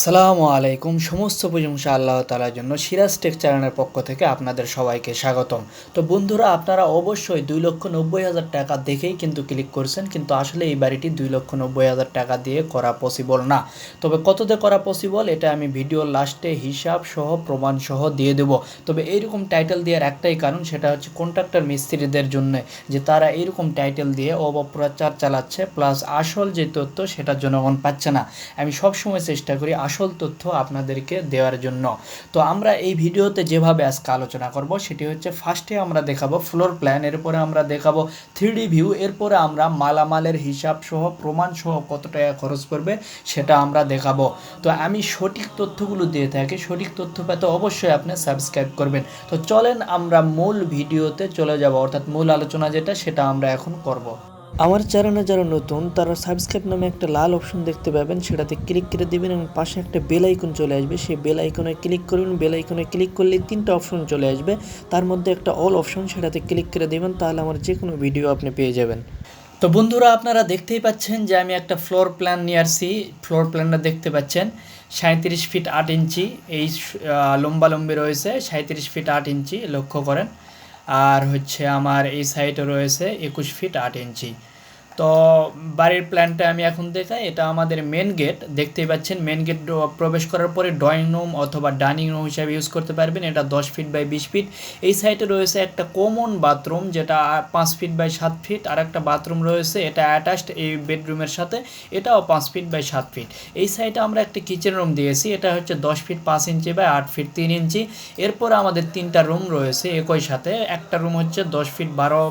আসসালামু আলাইকুম। সমস্ত প্রশংসা আল্লাহ তালার জন্য সিরাজ টেক চ্যানেলের পক্ষ থেকে আপনাদের সবাইকে স্বাগতম। তো বন্ধুরা, আপনারা অবশ্যই দুই লক্ষ নব্বই হাজার টাকা দেখেই কিন্তু ক্লিক করছেন, কিন্তু আসলে এই বাড়িটি দুই লক্ষ নব্বই হাজার টাকা দিয়ে করা পসিবল না। তবে কততে করা পসিবল এটা আমি ভিডিও লাস্টে হিসাব সহ, প্রমাণ সহ দিয়ে দেব। তবে এইরকম টাইটেল দেওয়ার একটাই কারণ, সেটা হচ্ছে কন্ট্রাক্টর মিস্ত্রিদের জন্য, যে তারা এইরকম টাইটেল দিয়ে অপপ্রচার চালাচ্ছে প্লাস আসল যে তথ্য সেটা জনগণ পাচ্ছে না। আমি সবসময় চেষ্টা করি আসল তথ্য আপনাদেরকে দেওয়ার জন্য। তো আমরা এই ভিডিওতে যেভাবে আজকে আলোচনা করব, সেটি হচ্ছে ফার্স্টে আমরা দেখাবো ফ্লোর প্ল্যান এরপরে আমরা দেখাবো থ্রি ভিউ এরপরে আমরা মালামালের হিসাব সহ, প্রমাণ সহ কত টাকা খরচ করবে, সেটা আমরা দেখাবো। তো আমি সঠিক তথ্যগুলো দিয়ে থাকি, সঠিক তথ্য পেতে অবশ্যই আপনি সাবস্ক্রাইব করবেন। তো চলেন আমরা মূল ভিডিওতে চলে যাব, অর্থাৎ মূল আলোচনা যেটা, সেটা আমরা এখন করব। আমার চ্যানেলে যারা নতুন তারা সাবস্ক্রাইব নামে একটা লাল অপশন দেখতে পাবেন। সেটাতে ক্লিক করে দেবেন এবং পাশে একটা বেল আইকন চলে আসবে। সেই বেল আইকনে ক্লিক করবেন বেল আইকনে ক্লিক করলে তিনটা অপশন চলে আসবে। তার মধ্যে একটা অল অপশন সেটাতে ক্লিক করে দেবেন তাহলে আমার যে কোনো ভিডিও আপনি পেয়ে যাবেন। তো বন্ধুরা আপনারা দেখতেই পাচ্ছেন যে আমি একটা ফ্লোর প্ল্যান নিয়ে আসছি। ফ্লোর প্ল্যানটা দেখতে পাচ্ছেন। সাঁত্রিশ ফিট আট ইঞ্চি এই আহ, লম্বালম্বি রয়েছে। সাঁত্রিশ ফিট আট ইঞ্চি লক্ষ্য করেন। আর হচ্ছে আমার এই সাইডে রয়েছে একুশ ফিট আট ইঞ্চি। তো বাড়ির প্ল্যানটা আমি এখন দেখাই। এটা আমাদের মেন গেট দেখতেই পাচ্ছেন মেন গেট প্রবেশ করার পরে ড্রয়িং রুম অথবা ডাইনিং রুম হিসাবে ইউজ করতে পারবেন। এটা দশ ফিট বাই বিশ ফিট এই সাইডে রয়েছে একটা কমন বাথরুম যেটা পাঁচ ফিট বাই সাত ফিট আর একটা বাথরুম রয়েছে, এটা অ্যাটাচড এই বেডরুমের সাথে। এটাও পাঁচ ফিট বাই সাত ফিট এই সাইডে আমরা একটা কিচেন রুম দিয়েছি। এটা হচ্ছে দশ ফিট পাঁচ ইঞ্চি বাই আট ফিট তিন ইঞ্চি। এরপর আমাদের তিনটা রুম রয়েছে একই সাথে। একটা রুম হচ্ছে দশ ফিট বারো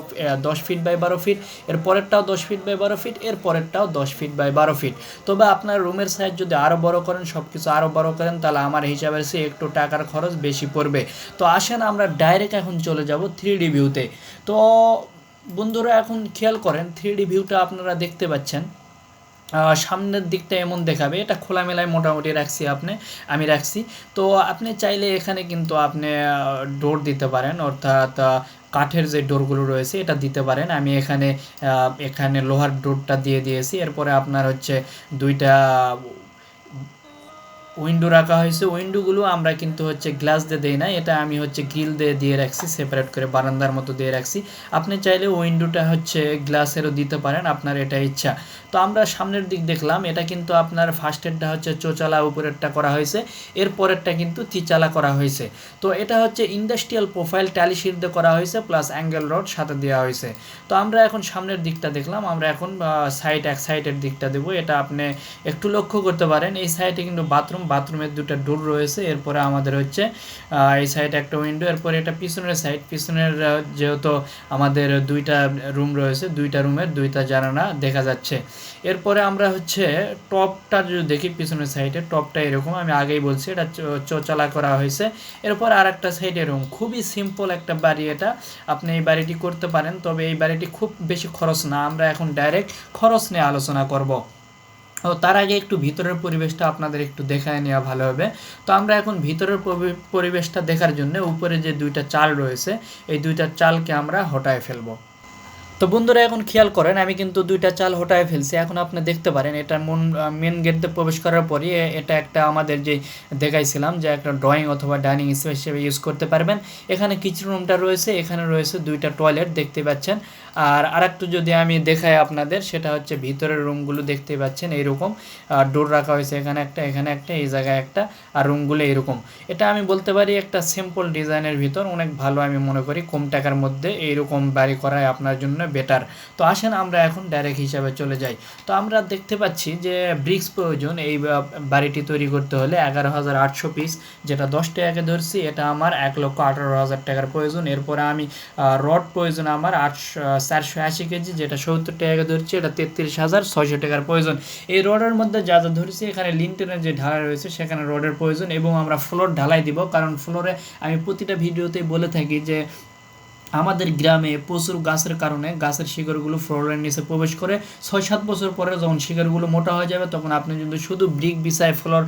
দশ ফিট বাই বারো ফিট এর পরেরটাও দশ ফিট বাই বারো ফিট এর পরেরটাও দশ ফিট বাই বারো ফিট তবে আপনার রুমের সাইজ যদি আরও বড় করেন সব কিছু আরও বড় করেন, তাহলে আমার হিসাবে সে একটু টাকার খরচ বেশি পড়বে। তো আসেন আমরা ডাইরেক্ট এখন চলে যাব থ্রি ডি ভিউতে তো বন্ধুরা এখন খেয়াল করেন থ্রি ডি ভিউটা আপনারা দেখতে পাচ্ছেন। সামনের দিকটা এমন দেখাবে, এটা খোলামেলায় মোটামুটি রাখছি আপনি, আমি রাখছি। তো আপনি চাইলে এখানে কিন্তু আপনি ডোর দিতে পারেন, অর্থাৎ কাঠের যে ডোরগুলো রয়েছে, এটা দিতে পারেন। আমি এখানে এখানে লোহার ডোরটা দিয়ে দিয়েছি। এরপরে আপনার হচ্ছে দুইটা উইন্ডো রাখা হয়েছে। উইন্ডোগুলো আমরা কিন্তু হচ্ছে গ্লাস দিয়ে দেই না এটা আমি হচ্ছে গ্রিল দিয়ে দিয়ে রাখছি সেপারেট করে বারান্দার মতো দিয়ে রাখছি। আপনি চাইলে উইন্ডোটা হচ্ছে গ্লাসেরও দিতে পারেন, আপনার এটা ইচ্ছা। তো আমরা সামনের দিক দেখলাম, এটা কিন্তু আপনার ফার্স্টেরটা হচ্ছে চোচালা, উপরেরটা করা হয়েছে। এর পরেরটা কিন্তু তিচালা করা হয়েছে। তো এটা হচ্ছে ইন্ডাস্ট্রিয়াল প্রোফাইল ট্যালি শিট দিয়ে করা হয়েছে প্লাস অ্যাঙ্গেল রড সাথে দেওয়া হয়েছে। তো আমরা এখন সামনের দিকটা দেখলাম, আমরা এখন সাইড এক সাইডের দিকটা দেবো। এটা আপনি একটু লক্ষ্য করতে পারেন, এই সাইডে কিন্তু বাথরুম বাথরুমের দুটো ডোর রয়েছে, এরপরে আমাদের হচ্ছে এই সাইডে একটা উইন্ডো এরপরে এটা পিছনের সাইড পিছনের যেহেতু আমাদের দুইটা রুম রয়েছে, দুইটা রুমের দুইটা জানালা দেখা যাচ্ছে। এরপরে আমরা হচ্ছে টপটা যদি দেখি পিছনের সাইডে টপটা এরকম, আমি আগেই বলছি, এটা চোচালা করা হয়েছে। এরপর আর একটা সাইড এরকম খুবই সিম্পল একটা বাড়ি এটা, আপনি এই বাড়িটি করতে পারেন, তবে এই বাড়িটি খুব বেশি খরচ না, আমরা এখন ডাইরেক্ট খরচ নিয়ে আলোচনা করব। ও তার আগে একটু ভিতরের পরিবেশটা আপনাদের একটু দেখায় নেওয়া ভালো হবে। তো আমরা এখন ভিতরের পরিবেশটা দেখার জন্য উপরে যে দুইটা চাল রয়েছে, এই দুইটা চালকে আমরা হটায় ফেলব। তো বন্ধুরা, এখন খেয়াল করেন, আমি কিন্তু দুইটা চাল হটায় ফেলছি। এখন আপনি দেখতে পারেন, এটা মন মেন গেট দিয়ে প্রবেশ করার পরই এটা একটা আমাদের যে দেখাইছিলাম, যে একটা ড্রয়িং অথবা ডাইনিং স্পেস হিসেবে ইউজ করতে পারবেন। এখানে কিচেন রুমটা রয়েছে, এখানে রয়েছে দুইটা টয়লেট দেখতে পাচ্ছেন। আর আরেকটু যদি আমি দেখাই আপনাদের, সেটা হচ্ছে ভিতরের রুমগুলো দেখতে পাচ্ছেন এইরকম আর ডোর রাখা হয়েছে এখানে একটা এখানে একটা, এই জায়গায় একটা, আর রুমগুলো এরকম। এটা আমি বলতে পারি একটা সিম্পল ডিজাইনের ভিতর, অনেক ভালো আমি মনে করি, কম টাকার মধ্যে এইরকম বাড়ি করায় আপনার জন্য বেটার তো আসেন আমরা এখন ডাইরেক্ট হিসাবে চলে যাই। তো আমরা দেখতে পাচ্ছি যে ব্রিক্স প্রয়োজন এই বাড়িটি তৈরি করতে হলে এগারো হাজার আটশো পিস যেটা দশ টাকাকে ধরছি, এটা আমার এক লক্ষ আঠারো হাজার টাকার প্রয়োজন। এরপরে আমি রড প্রয়োজন আমার আটশো চারশো আশি কেজি, যেটা সত্তর টাকাকে ধরছি, এটা তেত্রিশ হাজার ছয়শো টাকার প্রয়োজন। এই রডের মধ্যে যা যা ধরেছি, এখানে লিন্টেনের যে ঢালাই রয়েছে, সেখানে রডের প্রয়োজন এবং আমরা ফ্লোর ঢালাই দিব। কারণ ফ্লোরে আমি প্রতিটা ভিডিওতেই বলে থাকি যে আমাদের গ্রামে প্রচুর গাছের কারণে গাছের শিকড়গুলো ফ্লোরের নিচে প্রবেশ করে। ছয়, সাত বছর পরে যখন শিকড়গুলো মোটা হয়ে যাবে, তখন আপনি যদি শুধু ব্রিক বিছায় ফ্লোর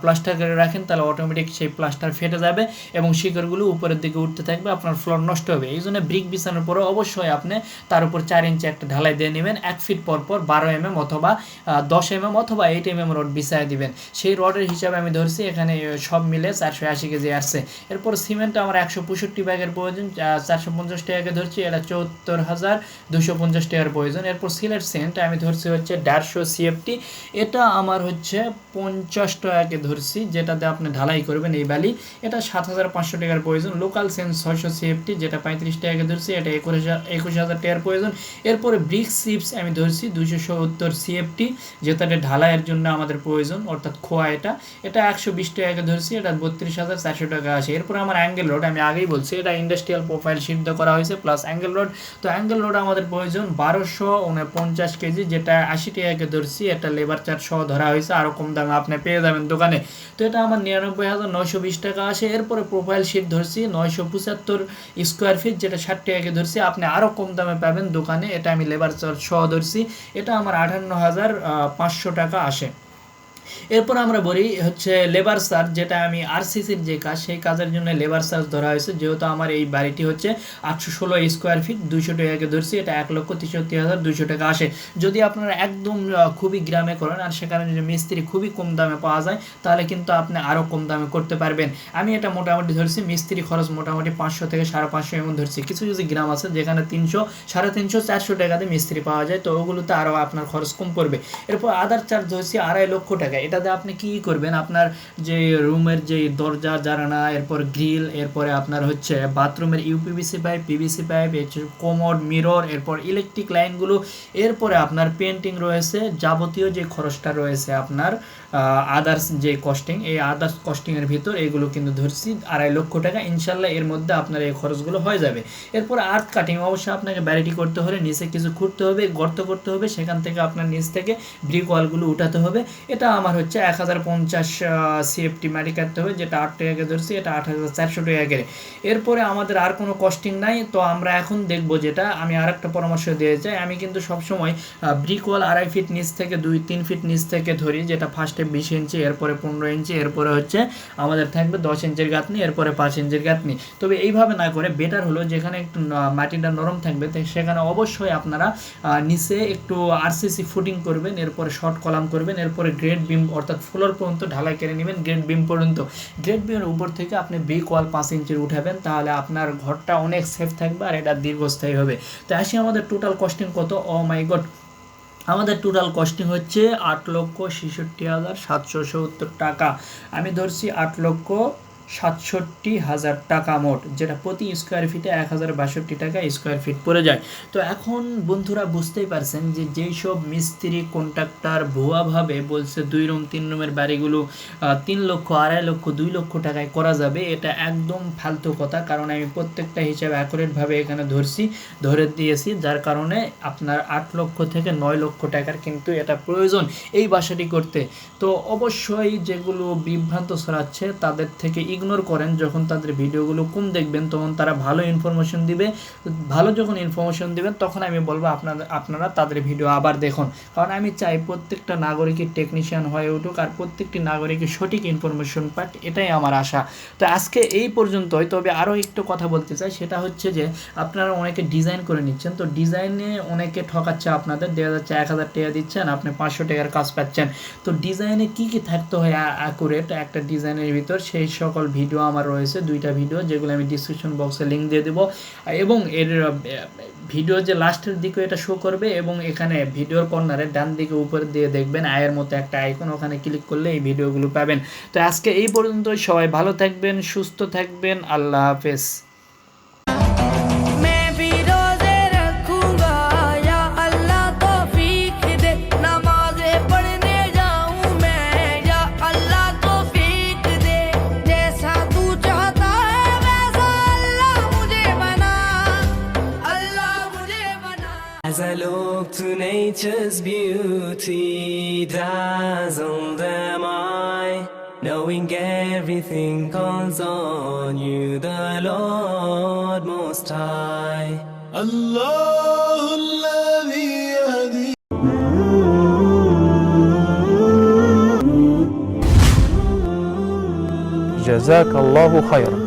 প্লাস্টার করে রাখেন, তাহলে অটোমেটিক সেই প্লাস্টার ফেটে যাবে এবং শিকড়গুলো উপরের দিকে উঠতে থাকবে, আপনার ফ্লোর নষ্ট হবে। এই জন্য ব্রিক বিছানোর পরে অবশ্যই আপনি তার উপর চার ইঞ্চি একটা ঢালাই দিয়ে নেবেন। এক ফিট পর পর বারো এম এম অথবা দশ এম এম অথবা এইট এম রড বিছায় দিবেন। সেই রডের হিসাবে আমি ধরছি, এখানে সব মিলে চারশো আশি কেজি আসছে। এরপর সিমেন্ট আমার একশো পঁয়ষট্টি ব্যাগের প্রয়োজন চারশো পঞ্চাশ টাকাকে ধরছি, এটা চৌত্তর হাজার দুশো পঞ্চাশ টাকার প্রয়োজন। এরপর সিলেট সেন্ট, আমি ধরছি হচ্ছে দেড়শো সিএফটি এটা আমার হচ্ছে পঞ্চাশ টাকাকে ধরছি, যেটাতে আপনি ঢালাই করবেন এই বালি। এটা সাত হাজার পাঁচশো টাকার প্রয়োজন। লোকাল সেন্ট ছয়শো সিএফটি যেটা পঁয়ত্রিশ টাকাকে ধরছি, এটা একুশ হাজার একুশ হাজার টাকার প্রয়োজন। এরপরে ব্রিক চিপস আমি ধরছি দুশো সত্তর সিএফটি যেটাতে ঢালাইয়ের জন্য আমাদের প্রয়োজন, অর্থাৎ খোয়া এটা। এটা একশো বিশ টাকাকে ধরছি, এটা বত্রিশ হাজার চারশো টাকা আছে এরপর আমার অ্যাঙ্গেল রোড আমি আগেই বলছি, এটা ইন্ডাস্ট্রিয়াল প্রোফাইল সিদ্ধ করা হয়েছে প্লাস অ্যাঙ্গেল রোড তো অ্যাঙ্গেল রোড আমাদের প্রয়োজন বারোশো উনপঞ্চাশ কেজি, যেটা আশি টাকাকে ধরছি, এটা লেবার চার্জ সহ ধরা হয়েছে আরও কম দামে আপনি পেয়ে যাবেন দোকানে। তো এটা আমার নিরানব্বই হাজার নয়শো বিশ টাকা আসে, এরপরে প্রোফাইল শিট ধরছি, নয়শো পঁচাত্তর স্কোয়ার ফিট যেটা ষাট টাকাকে ধরছি, আপনি আরও কম দামে পাবেন দোকানে, এটা আমি লেবার চার্জ সহ ধরছি, এটা আমার আটান্ন হাজার পাঁচশো টাকা আসে। এরপর আমরা বলি হচ্ছে লেবার চার্জ যেটা আমি আরসিসির যে কাজ, সেই কাজের জন্য লেবার চার্জ ধরা হয়েছে। যেহেতু আমার এই বাড়িটি হচ্ছে আটশো ষোলো স্কোয়ার ফিট দুইশো টাকাকে ধরছি, এটা এক লক্ষ তেষট্টি হাজার দুইশো টাকা আসে। যদি আপনারা একদম খুবই গ্রামে করেন আর সেখানে যদি মিস্ত্রি খুবই কম দামে পাওয়া যায়, তাহলে কিন্তু আপনি আরও কম দামে করতে পারবেন। আমি এটা মোটামুটি ধরছি, মিস্ত্রি খরচ মোটামুটি পাঁচশো থেকে সাড়ে পাঁচশো এমন ধরছি। কিছু কিছু গ্রাম আছে যেখানে তিনশো, সাড়ে তিনশো, চারশো টাকাতে মিস্ত্রি পাওয়া যায়, তো ওগুলোতে আরও আপনার খরচ কম পড়বে। এরপর আদার চার্জ ধরছি আড়াই লক্ষ টাকা। এটাতে আপনি কি করবেন? আপনার যে রুমের যে দরজা জানানা এরপর গ্রিল, এরপরে আপনার হচ্ছে বাথরুমের UPVC pipe, PVC pipe commode mirror, এরপর ইলেকট্রিক লাইনগুলো, এরপরে আপনার পেন্টিং রয়েছে। যাবতীয় যে খরচটা রয়েছে আপনার আদার্স যে কস্টিং এই আদার্স কস্টিংয়ের ভিতর এগুলো কিন্তু ধরছি আড়াই লক্ষ টাকা। ইনশাল্লাহ এর মধ্যে আপনার এই খরচগুলো হয়ে যাবে। এরপর আর্থ কাটিং অবশ্যই আপনাকে ব্যারিটি করতে হলে নিচে কিছু খুঁড়তে হবে, গর্ত করতে হবে, সেখান থেকে আপনার নিচ থেকে ব্রিক ওয়ালগুলো উঠাতে হবে। এটা আমার হচ্ছে এক হাজার পঞ্চাশ সিএফটি মাটি কাটতে হবে, যেটা আট টাকাকে ধরছি, এটা আট হাজার চারশো টাকা করে। এরপরে আমাদের আর কোনো কস্টিং নাই, তো আমরা এখন দেখব যেটা। আমি আর একটা পরামর্শ দিয়ে চাই আমি কিন্তু সবসময় ব্রিক ওয়াল আড়াই ফিট নিচ থেকে দুই, তিন ফিট নিচ থেকে ধরি, যেটা ফার্স্টে বিশ ইঞ্চি, এরপরে পনেরো ইঞ্চি, এরপরে হচ্ছে আমাদের থাকবে দশ ইঞ্চির গাঁথনি, এরপরে পাঁচ ইঞ্চির গাঁথনি। তবে এইভাবে না করে বেটার হলো যেখানে একটু মাটিটা নরম থাকবে সেখানে অবশ্যই আপনারা নিচে একটু আরসিসি ফুটিং করবেন, এরপরে শর্ট কলাম করবেন, এরপরে গ্রেড বিম অর্থাৎ ফ্লোর পর্যন্ত ঢালাই কেড়ে নেবেন গ্রেড বিম পর্যন্ত। গ্রেট বিমের উপর থেকে আপনি বি ওয়াল পাঁচ ইঞ্চির উঠাবেন, তাহলে আপনার ঘরটা অনেক সেফ থাকবে আর এটা দীর্ঘস্থায়ী হবে। তো আসি আমাদের টোটাল কস্টিং কত? ও মাই গড আমাদের টোটাল কস্টিং হচ্ছে আট লক্ষ ছেষট্টি হাজার সাতশো সত্তর টাকা। আমি ধরছি আট লক্ষ সাতষট্টি হাজার টাকা মোট, যেটা প্রতি স্কোয়ার ফিটে এক হাজার বাষট্টি টাকা স্কোয়ার ফিট পড়ে যায়। তো এখন বন্ধুরা বুঝতেই পারছেন যে যেই সব মিস্ত্রি কন্ট্রাক্টর ভুয়াভাবে বলছে দুই রুম, তিন রুমের বাড়িগুলো তিন লক্ষ, আড়াই লক্ষ, দুই লক্ষ টাকায় করা যাবে, এটা একদম ফালতু কথা। কারণ আমি প্রত্যেকটা হিসাবে অ্যাকুরেটভাবে এখানে ধরছি, ধরে দিয়েছি, যার কারণে আপনার আট লক্ষ থেকে নয় লক্ষ টাকার কিন্তু এটা প্রয়োজন এই বাসাটি করতে। তো অবশ্যই যেগুলো বিভ্রান্ত ছড়াচ্ছে, তাদের থেকে ইগনোর করেন যখন তাদের ভিডিওগুলো কম দেখবেন, তখন তারা ভালো ইনফরমেশন দিবে। ভালো যখন ইনফরমেশন দিবেন তখন আমি বলব আপনাদের আপনারা তাদের ভিডিও আবার দেখুন। কারণ আমি চাই প্রত্যেকটা নাগরিকের টেকনিশিয়ান হয়ে উঠুক আর প্রত্যেকটি নাগরিকের সঠিক ইনফরমেশন পাক, এটাই আমার আশা। তো আজকে এই পর্যন্তই। তবে আরও একটু কথা বলতে চাই, সেটা হচ্ছে যে আপনারা অনেকে ডিজাইন করে নিচ্ছেন। তো ডিজাইনে অনেকে ঠকাচ্ছে আপনাদের দেওয়া যাচ্ছে এক হাজার টাকা দিচ্ছেন, আপনি পাঁচশো টাকার কাজ পাচ্ছেন। তো ডিজাইনে কি কি থাকতে হয় অ্যাকুরেট একটা ডিজাইনের ভিতর, সেই সকল ভিডিও আমার রয়েছে, দুইটা ভিডিও, যেগুলো আমি ডিসক্রিপশন বক্সে লিঙ্ক দিয়ে দেবো। এবং এর ভিডিও যে লাস্টের দিকে এটা শো করবে এবং এখানে ভিডিওর কর্নারে ডান দিকে উপর দিয়ে দেখবেন আয়ের মতো একটা আইকন ওখানে ক্লিক করলে এই ভিডিওগুলো পাবেন। তো আজকে এই পর্যন্ত সবাই ভালো থাকবেন, সুস্থ থাকবেন, আল্লাহ হাফেজ। look to nature's beauty, dazzled am I. No knowing everything calls on you, the Lord Most High. الله الذي يهدي جزاك الله خيرا